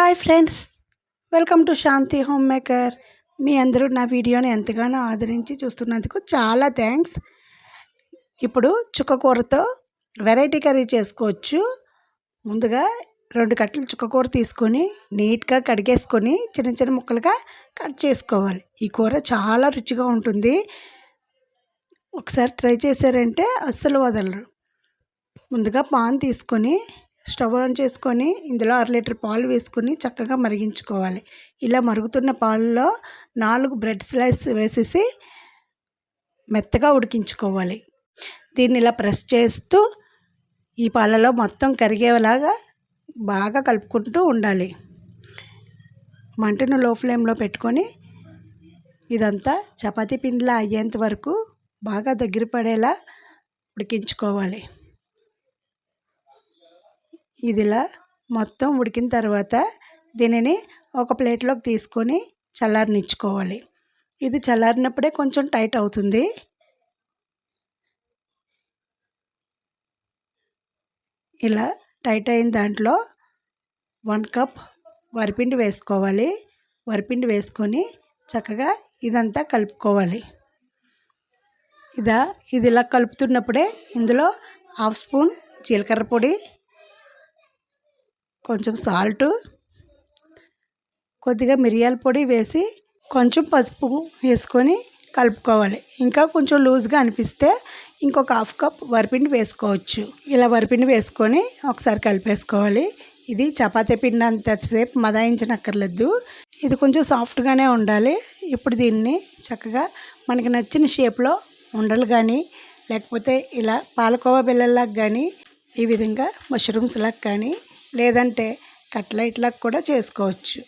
Hi friends welcome to Shanti home maker. మీ అందరూ నా వీడియోని ఎంతగానో ఆదరించి చూస్తున్నందుకు చాలా థ్యాంక్స్. ఇప్పుడు చుక్క కూరతో వెరైటీ కర్రీ చేసుకోవచ్చు. ముందుగా రెండు కట్టలు చుక్కకూర తీసుకొని నీట్గా కడిగేసుకొని చిన్న చిన్న ముక్కలుగా కట్ చేసుకోవాలి. ఈ కూర చాలా రుచిగా ఉంటుంది. ఒకసారి ట్రై చేశారంటే అస్సలు వదలరు. ముందుగా పాన్ తీసుకొని స్టవ్ ఆన్ చేసుకొని ఇందులో అర లీటర్ పాలు వేసుకొని చక్కగా మరిగించుకోవాలి. ఇలా మరుగుతున్న పాలలో నాలుగు బ్రెడ్ స్లైస్ వేసేసి మెత్తగా ఉడికించుకోవాలి. దీన్ని ఇలా ప్రెస్ చేస్తూ ఈ పాలలో మొత్తం కరిగేలాగా బాగా కలుపుకుంటూ ఉండాలి. మంటను లో ఫ్లేమ్లో పెట్టుకొని ఇదంతా చపాతీ పిండిలా అయ్యేంత వరకు బాగా దగ్గర పడేలా ఉడికించుకోవాలి. ఇదిలా మొత్తం ఉడికిన తర్వాత దీనిని ఒక ప్లేట్లోకి తీసుకొని చల్లారనిచ్చుకోవాలి. ఇది చల్లారినప్పుడే కొంచెం టైట్ అవుతుంది. ఇలా టైట్ అయిన దాంట్లో వన్ కప్ వరిపిండి వేసుకోవాలి. వరిపిండి వేసుకొని చక్కగా ఇదంతా కలుపుకోవాలి. ఇదా ఇది ఇలా కలుపుతున్నప్పుడే ఇందులో హాఫ్ స్పూన్ జీలకర్ర పొడి కొంచెం సాల్టు కొద్దిగా మిరియాల పొడి వేసి కొంచెం పసుపు వేసుకొని కలుపుకోవాలి. ఇంకా కొంచెం లూజ్గా అనిపిస్తే ఇంకొక హాఫ్ కప్ వరిపిండి వేసుకోవచ్చు. ఇలా వరిపిండి వేసుకొని ఒకసారి కలిపేసుకోవాలి. ఇది చపాతీ పిండి అంతసేపు మదాయించనక్కర్లేదు. ఇది కొంచెం సాఫ్ట్గానే ఉండాలి. ఇప్పుడు దీన్ని చక్కగా మనకి నచ్చిన షేప్లో ఉండలు కానీ లేకపోతే ఇలా పాలకోవా బిళ్ళల్లాగా కానీ ఈ విధంగా మష్రూమ్స్లాగా కానీ లేదంటే కట్లైట్లాగా కూడా చేసుకోవచ్చు.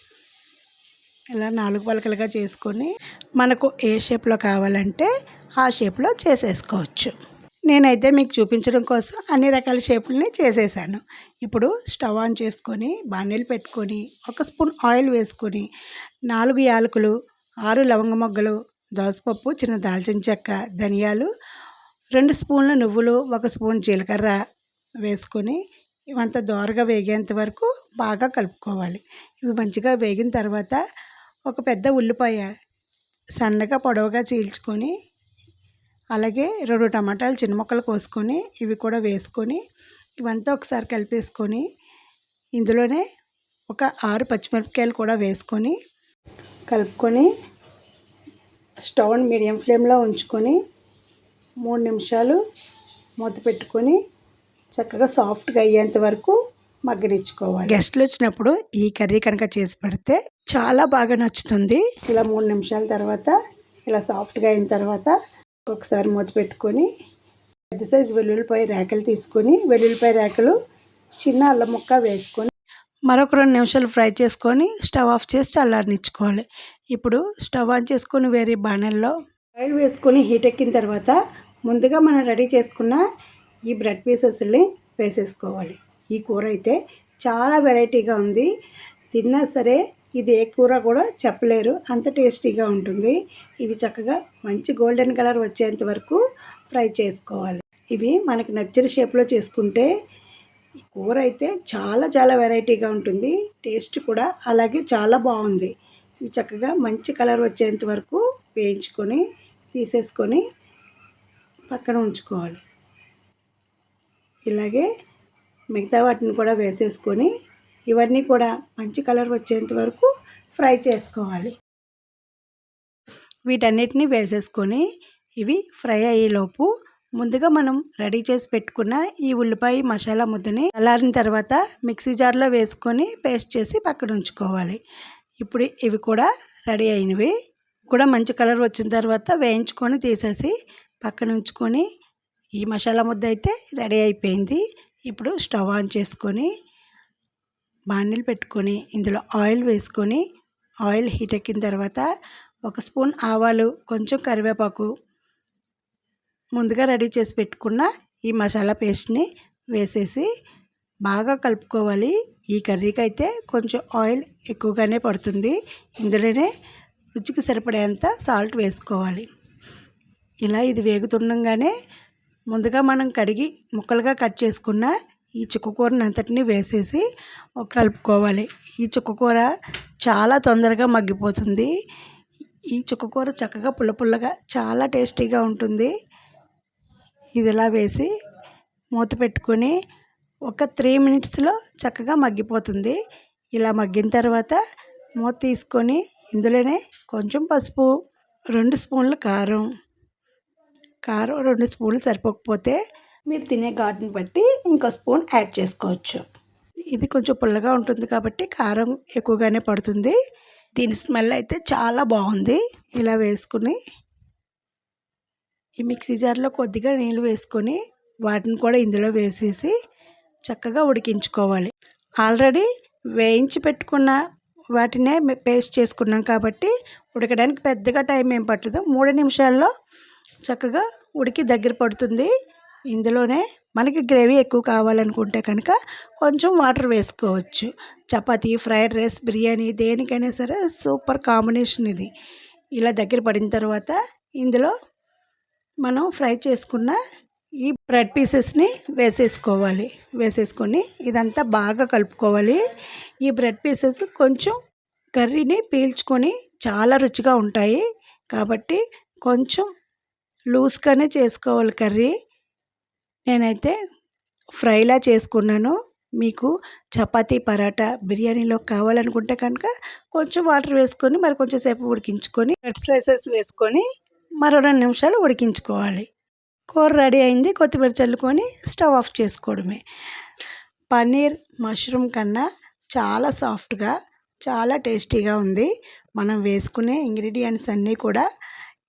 ఇలా నాలుగు పలకలుగా చేసుకొని మనకు ఏ షేప్లో కావాలంటే ఆ షేప్లో చేసేసుకోవచ్చు. నేనైతే మీకు చూపించడం కోసం అన్ని రకాల షేపులని చేసేసాను. ఇప్పుడు స్టవ్ ఆన్ చేసుకొని బాణీలు పెట్టుకొని ఒక స్పూన్ ఆయిల్ వేసుకొని నాలుగు యాలకులు ఆరు లవంగ మొగ్గలు దోసపప్పు చిన్న దాల్చిన చెక్క ధనియాలు రెండు స్పూన్ల నువ్వులు ఒక స్పూన్ జీలకర్ర వేసుకొని ఇవంతా దోరగా వేగేంత వరకు బాగా కలుపుకోవాలి. ఇవి మంచిగా వేగిన తర్వాత ఒక పెద్ద ఉల్లిపాయ సన్నగా పొడవుగా చీల్చుకొని అలాగే రెండు టమాటాలు చిన్న ముక్కలు కోసుకొని ఇవి కూడా వేసుకొని ఇవంతా ఒకసారి కలిపేసుకొని ఇందులోనే ఒక ఆరు పచ్చిమిరపకాయలు కూడా వేసుకొని కలుపుకొని స్టవ్ మీడియం ఫ్లేమ్లో ఉంచుకొని మూడు నిమిషాలు మూత పెట్టుకొని చక్కగా సాఫ్ట్గా అయ్యేంత వరకు మగ్గనిచ్చుకోవాలి. గెస్ట్లు వచ్చినప్పుడు ఈ కర్రీ కనుక చేసి పెడితే చాలా బాగా నచ్చుతుంది. ఇలా మూడు నిమిషాల తర్వాత ఇలా సాఫ్ట్గా అయిన తర్వాత ఒకసారి మూత పెట్టుకొని పెద్ద సైజు వెల్లుల్లిపాయ రేకలు తీసుకొని వెల్లుల్లిపాయ రేకలు చిన్న అల్లం ముక్క వేసుకొని మరొక రెండు నిమిషాలు ఫ్రై చేసుకొని స్టవ్ ఆఫ్ చేసి చల్లారనిచ్చుకోవాలి. ఇప్పుడు స్టవ్ ఆన్ చేసుకొని వేరే బాణల్లో ఆయిల్ వేసుకొని హీట్ ఎక్కిన తర్వాత ముందుగా మనం రెడీ చేసుకున్న ఈ బ్రెడ్ పీసెస్ని వేసేసుకోవాలి. ఈ కూర అయితే చాలా వెరైటీగా ఉంది. తిన్నా సరే ఇది ఏ కూర కూడా చెప్పలేరు. అంత టేస్టీగా ఉంటుంది. ఇవి చక్కగా మంచి గోల్డెన్ కలర్ వచ్చేంత వరకు ఫ్రై చేసుకోవాలి. ఇవి మనకు నచ్చిన షేప్లో చేసుకుంటే కూర అయితే చాలా చాలా వెరైటీగా ఉంటుంది. టేస్ట్ కూడా అలాగే చాలా బాగుంది. ఇవి చక్కగా మంచి కలర్ వచ్చేంత వరకు వేయించుకొని తీసేసుకొని పక్కన ఉంచుకోవాలి. ఇలాగే మిగతా వాటిని కూడా వేసేసుకొని ఇవన్నీ కూడా మంచి కలర్ వచ్చేంత వరకు ఫ్రై చేసుకోవాలి. వీటన్నిటిని వేసేసుకొని ఇవి ఫ్రై అయ్యేలోపు ముందుగా మనం రెడీ చేసి పెట్టుకున్న ఈ ఉల్లిపాయ మసాలా ముద్దని చల్లారిన తర్వాత మిక్సీ జార్లో వేసుకొని పేస్ట్ చేసి పక్కన ఉంచుకోవాలి. ఇప్పుడు ఇవి కూడా రెడీ అయినవి. కూడా మంచి కలర్ వచ్చిన తర్వాత వేయించుకొని తీసేసి పక్కన ఉంచుకొని ఈ మసాలా ముద్ద అయితే రెడీ అయిపోయింది. ఇప్పుడు స్టవ్ ఆన్ చేసుకొని బాండిల్ పెట్టుకొని ఇందులో ఆయిల్ వేసుకొని ఆయిల్ హీట్ ఎక్కిన తర్వాత ఒక స్పూన్ ఆవాలు కొంచెం కరివేపాకు ముందుగా రెడీ చేసి పెట్టుకున్న ఈ మసాలా పేస్ట్ని వేసేసి బాగా కలుపుకోవాలి. ఈ కర్రీకి అయితే కొంచెం ఆయిల్ ఎక్కువగానే పడుతుంది. ఇందులోనే రుచికి సరిపడేంత సాల్ట్ వేసుకోవాలి. ఇలా ఇది వేగుతుండగానే ముందుగా మనం కడిగి ముక్కలుగా కట్ చేసుకున్న ఈ చుక్కకూరని అంతటిని వేసేసి ఒక కలుపుకోవాలి. ఈ చుక్కకూర చాలా తొందరగా మగ్గిపోతుంది. ఈ చుక్కకూర చక్కగా పుల్ల పుల్లగా చాలా టేస్టీగా ఉంటుంది. ఇది ఇలా వేసి మూత పెట్టుకొని ఒక త్రీ మినిట్స్లో చక్కగా మగ్గిపోతుంది. ఇలా మగ్గిన తర్వాత మూత తీసుకొని ఇందులోనే కొంచెం పసుపు రెండు స్పూన్ల కారం కారం రెండు స్పూన్లు సరిపోకపోతే మీరు తినే ఘాటుని బట్టి ఇంకో స్పూన్ యాడ్ చేసుకోవచ్చు. ఇది కొంచెం పుల్లగా ఉంటుంది కాబట్టి కారం ఎక్కువగానే పడుతుంది. దీని స్మెల్ అయితే చాలా బాగుంది. ఇలా వేసుకుని ఈ మిక్సీ జార్లో కొద్దిగా నీళ్ళు వేసుకొని వాటిని కూడా ఇందులో వేసేసి చక్కగా ఉడికించుకోవాలి. ఆల్రెడీ వేయించి పెట్టుకున్న వాటినే పేస్ట్ చేసుకున్నాం కాబట్టి ఉడకడానికి పెద్దగా టైం ఏం పట్టదు. మూడు నిమిషాల్లో చక్కగా ఉడికి దగ్గర పడుతుంది. ఇందులోనే మనకి గ్రేవీ ఎక్కువ కావాలనుకుంటే కనుక కొంచెం వాటర్ వేసుకోవచ్చు. చపాతీ ఫ్రైడ్ రైస్ బిర్యానీ దేనికైనా సరే సూపర్ కాంబినేషన్ ఇది. ఇలా దగ్గర పడిన తర్వాత ఇందులో మనం ఫ్రై చేసుకున్న ఈ బ్రెడ్ పీసెస్ని వేసేసుకోవాలి. వేసేసుకొని ఇదంతా బాగా కలుపుకోవాలి. ఈ బ్రెడ్ పీసెస్ కొంచెం కర్రీని పీల్చుకొని చాలా రుచిగా ఉంటాయి. కాబట్టి కొంచెం లూజ్గానే చేసుకోవాలి కర్రీ. నేనైతే ఫ్రైలా చేసుకున్నాను. మీకు చపాతీ పరాటా బిర్యానీలో కావాలనుకుంటే కనుక కొంచెం వాటర్ వేసుకొని మరి కొంచెం సేపు ఉడికించుకొని రెడ్ స్లైసెస్ వేసుకొని మరో రెండు నిమిషాలు ఉడికించుకోవాలి. కూర రెడీ అయింది. కొత్తిమీర చల్లుకొని స్టవ్ ఆఫ్ చేసుకోవడమే. పన్నీర్ మష్రూమ్ కన్నా చాలా సాఫ్ట్గా చాలా టేస్టీగా ఉంది. మనం వేసుకునే ఇంగ్రీడియంట్స్ అన్నీ కూడా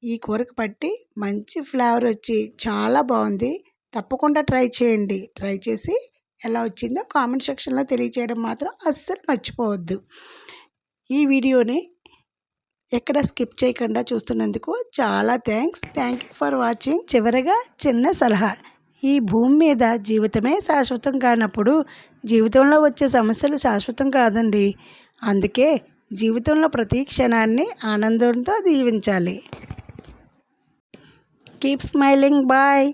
ఈ కూరకు పట్టి మంచి ఫ్లేవర్ వచ్చి చాలా బాగుంది. తప్పకుండా ట్రై చేయండి. ట్రై చేసి ఎలా వచ్చిందో కామెంట్ సెక్షన్లో తెలియచేయడం మాత్రం అస్సలు మర్చిపోవద్దు. ఈ వీడియోని ఎక్కడ స్కిప్ చేయకుండా చూస్తున్నందుకు చాలా thanks. Thank you for watching. చివరగా చిన్న సలహా. ఈ భూమి మీద జీవితమే శాశ్వతం కానప్పుడు జీవితంలో వచ్చే సమస్యలు శాశ్వతం కాదండి. అందుకే జీవితంలో ప్రతి క్షణాన్ని ఆనందంతో దీవించాలి. Keep smiling. Bye.